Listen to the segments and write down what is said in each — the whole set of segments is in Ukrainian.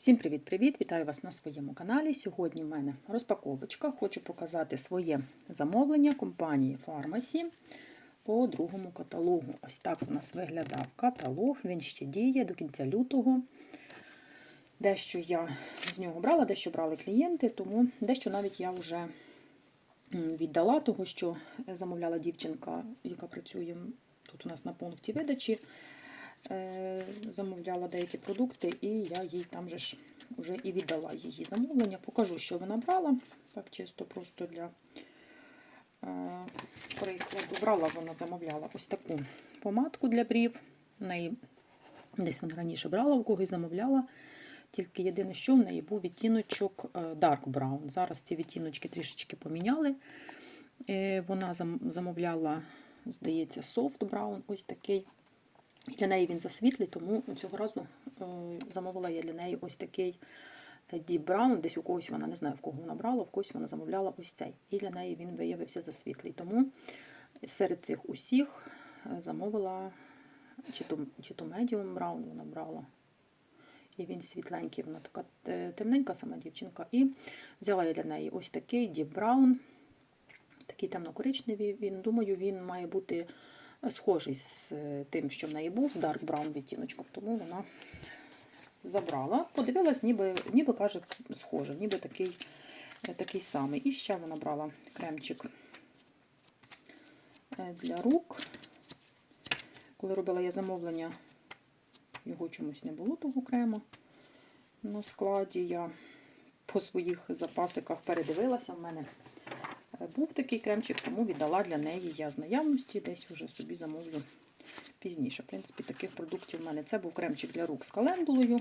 Всім привіт-привіт! Вітаю вас на своєму каналі. Сьогодні в мене розпаковочка. Хочу показати своє замовлення компанії Pharmacy по другому каталогу. Ось так у нас виглядав каталог. Він ще діє до кінця лютого. Дещо я з нього брала, дещо брали клієнти, тому дещо навіть я вже віддала того, що замовляла дівчинка, яка працює тут у нас на пункті видачі. Е, замовляла деякі продукти, і я їй там же ж вже і віддала її замовлення. Покажу, що вона брала. Так, чисто просто для е, прикладу. Брала вона замовляла ось таку помадку для брів. Неї десь вона раніше брала, у когось замовляла. Тільки єдине, що в неї був відтіночок е, Dark Brown. Зараз ці відтіночки трішечки поміняли. Вона замовляла, здається, Soft Brown, ось такий. Для неї він засвітлий, тому цього разу е, замовила я для неї ось такий Deep Brown, десь у когось вона не знаю, в кого вона брала, в когось вона замовляла ось цей. І для неї він виявився засвітлий. Тому серед цих усіх е, замовила чи то, чи то Medium Brown вона брала. І він світленький, вона така темненька сама дівчинка. І взяла я для неї ось такий Deep Brown, такий темно-коричневий. Він, думаю, він має бути схожий з тим, що в неї був, з Dark Brown відтіночком, тому вона забрала, подивилась, ніби, ніби каже, схоже, ніби такий такий самий. І ще вона брала кремчик для рук. Коли робила я замовлення, його чомусь не було того крему на складі. Я по своїх запасиках передивилася в мене. Був такий кремчик, тому віддала для неї я з наявності, десь вже собі замовлю пізніше. В принципі, таких продуктів в мене. Це був кремчик для рук з календулою.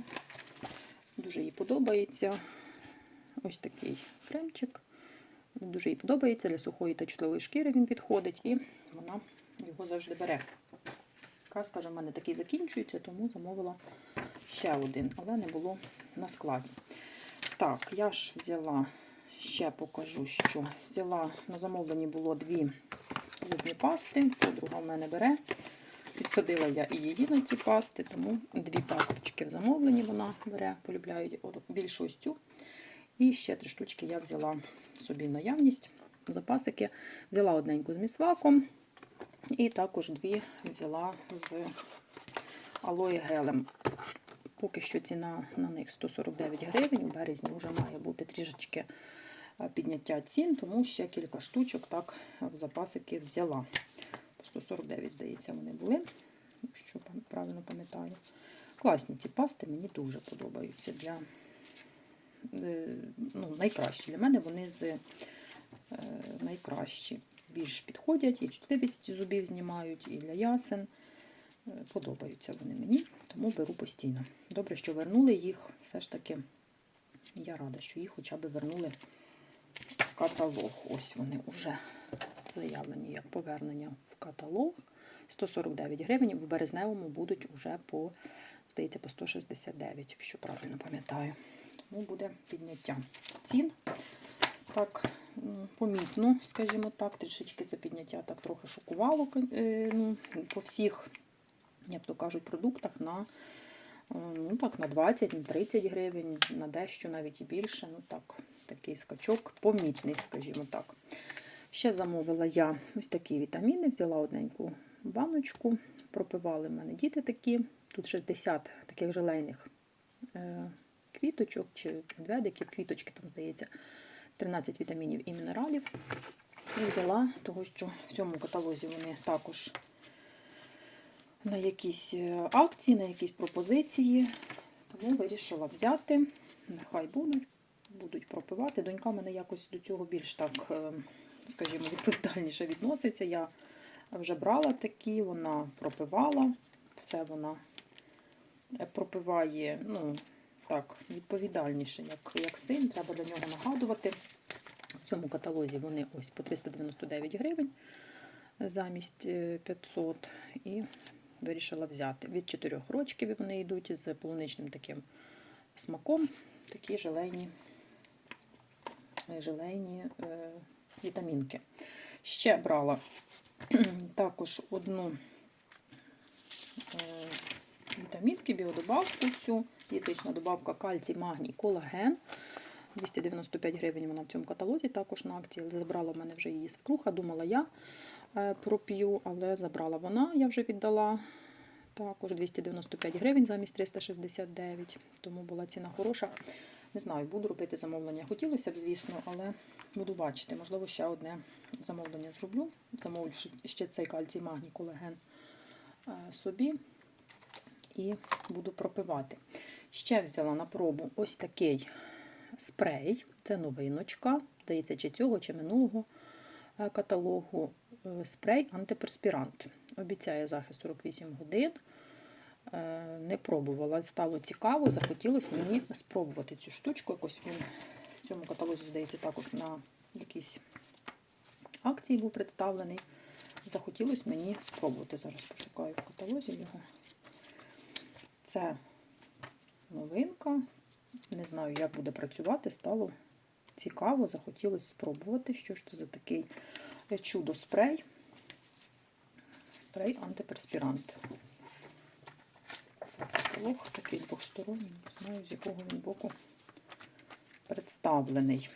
Дуже їй подобається. Ось такий кремчик. Дуже їй подобається. Для сухої та чутливої шкіри він підходить, і вона його завжди бере. Якраз, каже, в мене такий закінчується, тому замовила ще один, але не було на складі. Так, я ж взяла ще покажу, що взяла на замовленні було дві зубні пасти. Подруга в мене бере. Підсадила я і її на ці пасти, тому дві пасточки в замовленні вона бере, полюбляю більшу ось цю. І ще три штучки я взяла собі наявність, запасики. Взяла одненьку з місваком, і також дві взяла з алоє гелем. Поки що ціна на них 149 гривень, у березні вже має бути трішечки підняття цін, тому ще кілька штучок так в запасики взяла. По 149, здається, вони були, якщо правильно пам'ятаю. Класні ці пасти, мені дуже подобаються. для ну, Найкращі. Для мене вони з е, найкращі. Більш підходять, і чутливість зубів знімають, і для ясен. Е, подобаються вони мені, тому беру постійно. Добре, що вернули їх. Все ж таки, я рада, що їх хоча б вернули каталог. Ось вони вже заявлені як повернення в каталог. 149 гривень. В березневому будуть вже по, здається, по 169, якщо правильно пам'ятаю. Тому буде підняття цін. Так, помітно, скажімо так, трішечки це підняття так трохи шокувало ну, по всіх, як то кажуть, продуктах на ну так, на 20, на 30 гривень, на дещо навіть і більше. Ну так, такий скачок помітний, скажімо так. Ще замовила я ось такі вітаміни, взяла одненьку баночку, пропивали в мене діти такі. Тут 60 таких желейних е, квіточок чи медведиків, квіточки, там, здається, 13 вітамінів і мінералів. І взяла, того, що в цьому каталозі вони також на якісь е, акції, на якісь пропозиції. Тому вирішила взяти, нехай будуть, будуть пропивати. Донька мене якось до цього більш так, е, скажімо, відповідальніше відноситься. Я вже брала такі, вона пропивала, все вона пропиває, ну, так, відповідальніше, як, як син, треба для нього нагадувати. В цьому каталозі вони ось по 399 гривень замість 500 і вирішила взяти. Від 4 рочків вони йдуть з полуничним таким смаком, такі желейні, желейні е, вітамінки. Ще брала також одну е, вітамінки, біодобавку цю Дієтична добавка кальцій, магній, колаген. 295 гривень вона в цьому каталозі, також на акції. Забрала в мене вже її свекруха. Думала, я е, проп'ю, але забрала вона, я вже віддала. Також 295 гривень замість 369, тому була ціна хороша. Не знаю, буду робити замовлення. Хотілося б, звісно, але буду бачити. Можливо, ще одне замовлення зроблю. Замовлю ще цей кальцій, магній, колаген е, собі і буду пропивати. Ще взяла на пробу ось такий спрей. Це новиночка. Здається, чи цього, чи минулого е, каталогу. Е, Спрей антиперспірант. Обіцяє захист 48 годин. Е, Не пробувала, стало цікаво, захотілося мені спробувати цю штучку. Якось він в цьому каталозі, здається, також на якійсь акції був представлений. Захотілося мені спробувати. Зараз пошукаю в каталозі його. Це новинка. Не знаю, як буде працювати. Стало цікаво, захотілося спробувати, що ж це за такий чудо-спрей. Спрей антиперспірант. Каталог такий двосторонній, не знаю, з якого він боку представлений.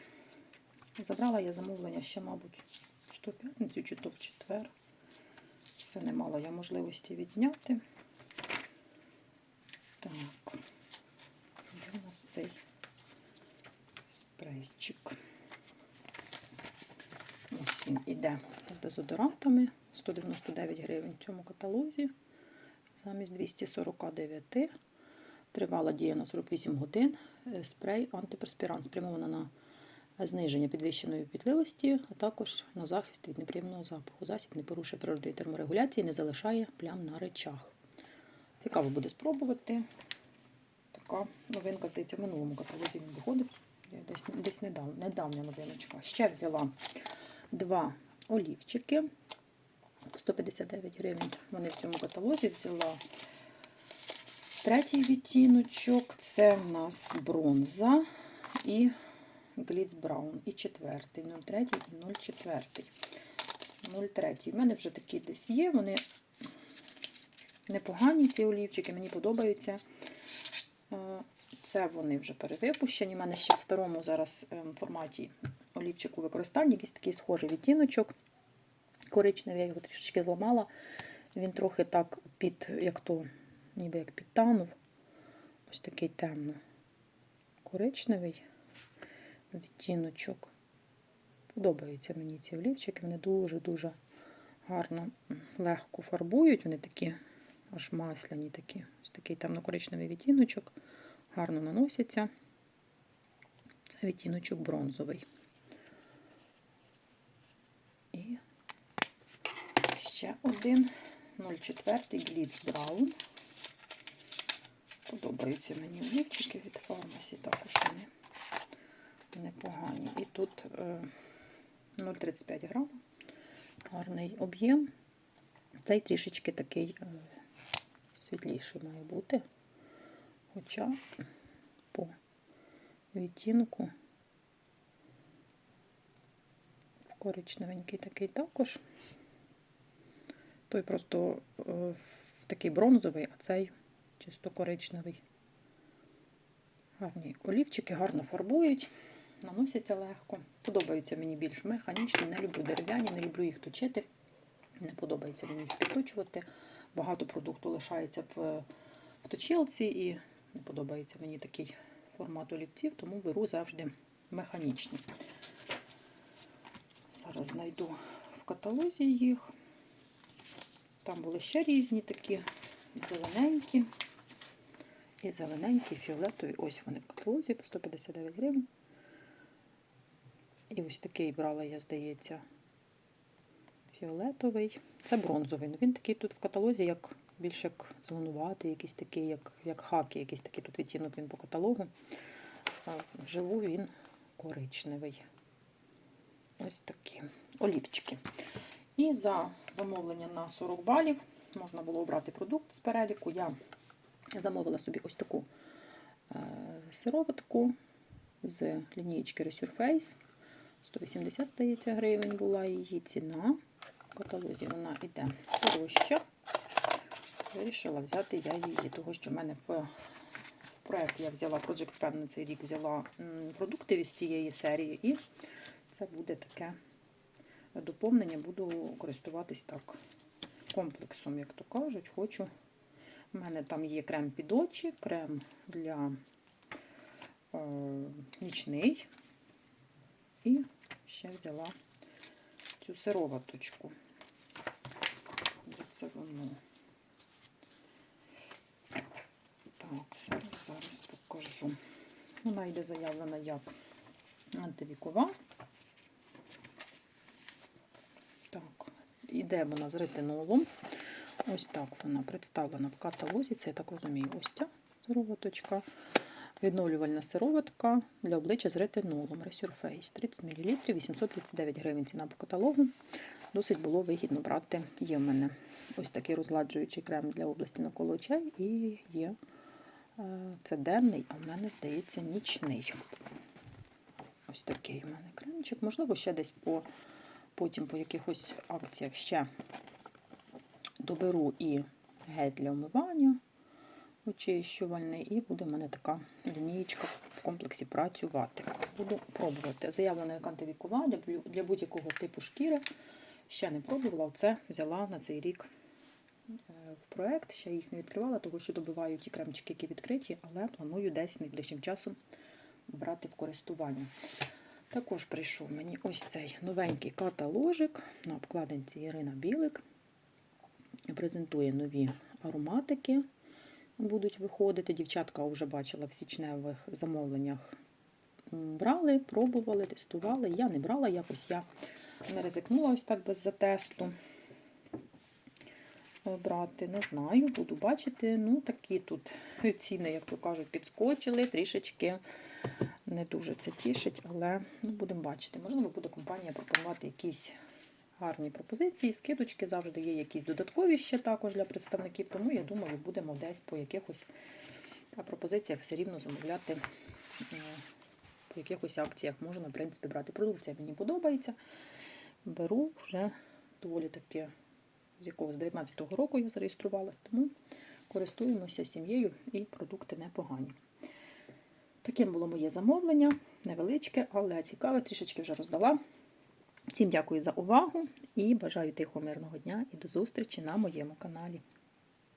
Забрала я замовлення ще, мабуть, чи то в п'ятницю, чи то в четвер. Все не мала я можливості відзняти. Так, де у нас цей спрейчик? Ось він іде з дезодорантами. 199 гривень в цьому каталозі. Замість 249. Тривала дія на 48 годин. Е, Спрей антиперспірант спрямована на зниження підвищеної пітливості, а також на захист від неприємного запаху. Засіб не порушує природної терморегуляції, не залишає плям на речах. Цікаво буде спробувати. Така новинка, здається, в минулому каталозі він виходив. Десь, десь недавно, недавня новиночка. Ще взяла два олівчики. 159 гривень. Вони в цьому каталозі взяла третій відтіночок. Це в нас бронза і Гліц Браун. І четвертий. 03 і 04. 03. У мене вже такі десь є. Вони непогані, ці олівчики, мені подобаються. Е, Це вони вже перевипущені. У мене ще в старому зараз ем, форматі олівчик у використанні, якийсь такий схожий відтіночок коричневий, я його трішечки зламала. Він трохи так під, як то, ніби як підтанув. Ось такий темно-коричневий відтіночок. Подобаються мені ці олівчики, вони дуже-дуже гарно, легко фарбують. Вони такі аж масляні, такі. Ось такий темно-коричневий відтіночок. Гарно наносяться. Це відтіночок бронзовий. І ще один 04 Glitz Brown. Подобаються мені олівчики від фармасі, також вони непогані. І тут е, 0,35 грам, гарний об'єм. Цей трішечки такий е, світліший має бути. Хоча по відтінку коричневенький такий також. Той просто е, в такий бронзовий, а цей чисто коричневий. Гарні олівчики, гарно фарбують, наносяться легко. Подобаються мені більш механічні, не люблю дерев'яні, не люблю їх точити. Не подобається мені їх підточувати. Багато продукту лишається в, в точилці і не подобається мені такий формат олівців, тому беру завжди механічні. Зараз знайду в каталозі їх. Там були ще різні такі зелененькі. І зелененькі, фіолетові. Ось вони в каталозі по 159 гривень. І ось такий брала, я, здається, фіолетовий. Це бронзовий. Ну, Він такий тут в каталозі, як більш як зеленуватий, якийсь такий, як як хаки, якийсь такий тут відтінок він по каталогу. А Вживу він коричневий. Ось такі олівчики. І за замовлення на 40 балів можна було обрати продукт з переліку. Я замовила собі ось таку е, сироватку з лінієчки Resurface. 180 здається, гривень була її ціна. В каталозі вона йде дорожча. Вирішила взяти я її, тому що в мене в проект я взяла Project Pen на цей рік взяла продукти із цієї серії, і це буде таке доповнення. Буду користуватись так комплексом, як то кажуть. Хочу. У мене там є крем під очі, крем для е, нічний. І ще взяла цю сироваточку. Де це воно? Так, зараз, зараз покажу. Вона йде заявлена як антивікова. Так, іде вона з ретинолом. Ось так вона представлена в каталозі. Це я так розумію, ось ця сироваточка. Відновлювальна сироватка для обличчя з ретинолом. Resurface 30 мл, 839 гривень ціна по каталогу. Досить було вигідно брати. Є в мене ось такий розгладжуючий крем для області навколо очей і є е, це денний, а в мене, здається, нічний. Ось такий у мене кремчик. Можливо, ще десь по, потім по якихось акціях ще доберу і гель для умивання очищувальний, і буде в мене така лінієчка в комплексі працювати. Буду пробувати. Заявлена як антивікова для, будь-якого типу шкіри. Ще не пробувала, це взяла на цей рік е, в проект. Ще їх не відкривала, тому що добиваю ті кремчики, які відкриті, але планую десь найближчим часом брати в користування. Також прийшов мені ось цей новенький каталожик на обкладинці Ірина Білик. Презентує нові ароматики, будуть виходити. Дівчатка вже бачила в січневих замовленнях. Брали, пробували, тестували. Я не брала, якось я не ризикнула ось так без затесту брати. Не знаю, буду бачити. Ну, такі тут ціни, як то кажуть, підскочили, трішечки не дуже це тішить, але ну, будемо бачити. Можливо, буде компанія пропонувати якісь гарні пропозиції, скидочки, завжди є якісь додаткові ще також для представників, тому я думаю, будемо десь по якихось пропозиціях все рівно замовляти. По якихось акціях можна, в принципі, брати продукція. Мені подобається. Беру вже доволі таки, з якого з 19-го року я зареєструвалась, тому користуємося сім'єю і продукти непогані. Таким було моє замовлення, невеличке, але цікаве, трішечки вже роздала. Всім дякую за увагу і бажаю тихо мирного дня і до зустрічі на моєму каналі.